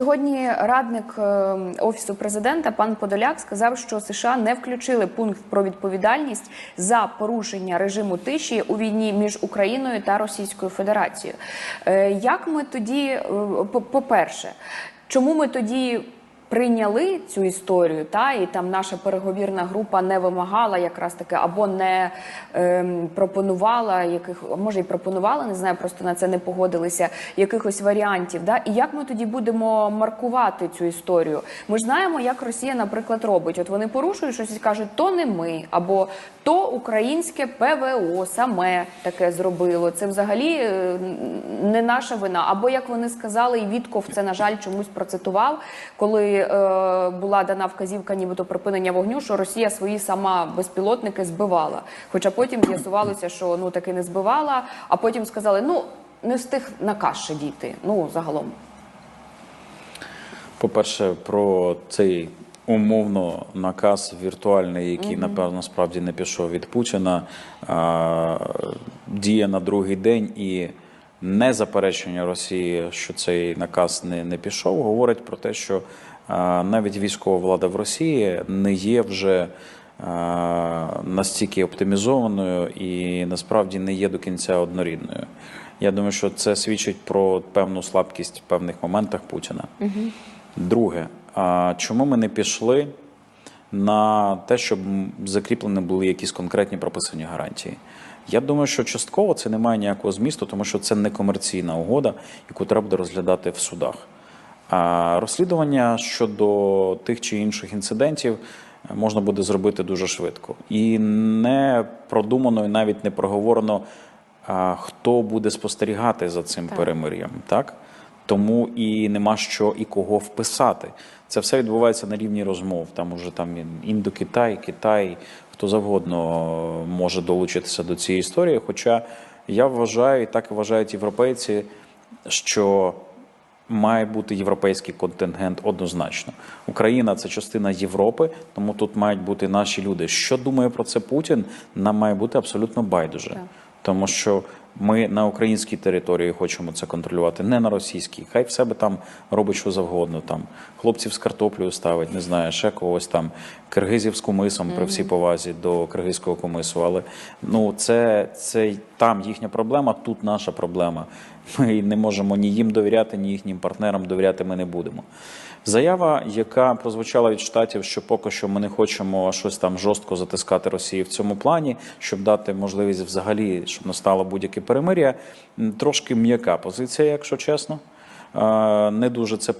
Сьогодні радник е, офісу президента пан Подоляк сказав, що США не включили пункт про відповідальність за порушення режиму тиші у війні між Україною та Російською Федерацією. Е, Як ми тоді, е, по-перше, чому ми тоді? Прийняли цю історію, та і там наша переговірна група не вимагала якраз таки або не ем, пропонувала яких, може й пропонувала, не знаю, просто на це не погодилися якихось варіантів. Да? І як ми тоді будемо маркувати цю історію? Ми ж знаємо, як Росія, наприклад, робить. От вони порушують щось і кажуть, то не ми, або то українське ПВО саме таке зробило. Це взагалі е, не наша вина. Або як вони сказали, і Вітков це на жаль чомусь процитував, коли е, була дана вказівка, нібито припинення вогню, що Росія свої сама безпілотники збивала. Хоча потім з'ясувалося, що ну таки не збивала, а потім сказали, ну не встиг наказ ще діти. Ну загалом. По-перше, про цей умовно наказ віртуальний, який напевно насправді не пішов від Путіна, а, діє на другий день і незаперечення Росії, що цей наказ не, не пішов, говорить про те, що навіть військова влада в Росії не є вже настільки оптимізованою і насправді не є до кінця однорідною. Я думаю, що це свідчить про певну слабкість в певних моментах Путіна. Друге, чому ми не пішли на те, щоб закріплені були якісь конкретні прописані гарантії? Я думаю, що частково це не має ніякого змісту, тому що це не комерційна угода, яку треба буде розглядати в судах. Розслідування щодо тих чи інших інцидентів можна буде зробити дуже швидко. І не продумано, і навіть не проговорено, хто буде спостерігати за цим перемир'ям. Так? Тому і нема що і кого вписати. Це все відбувається на рівні розмов. Там уже там індокитай, Китай, хто завгодно може долучитися до цієї історії. Хоча я вважаю, і так вважають європейці, що має бути європейський контингент однозначно. Україна це частина Європи, тому тут мають бути наші люди. Що думає про це Путін? Нам має бути абсолютно байдуже. Тому що ми на українській території хочемо це контролювати, не на російській. Хай в себе там робить що завгодно. Там хлопців з картоплею ставить, не знаю, ще когось там киргизів з кумисом при всій повазі до киргизького кумису. Але ну це, це там їхня проблема, тут наша проблема. Ми не можемо ні їм довіряти, ні їхнім партнерам довіряти. Ми не будемо. Заява, яка прозвучала від штатів, що поки що ми не хочемо щось там жорстко затискати Росію в цьому плані, щоб дати можливість взагалі, щоб настало будь-яке перемир'я, трошки м'яка позиція, якщо чесно. Не дуже це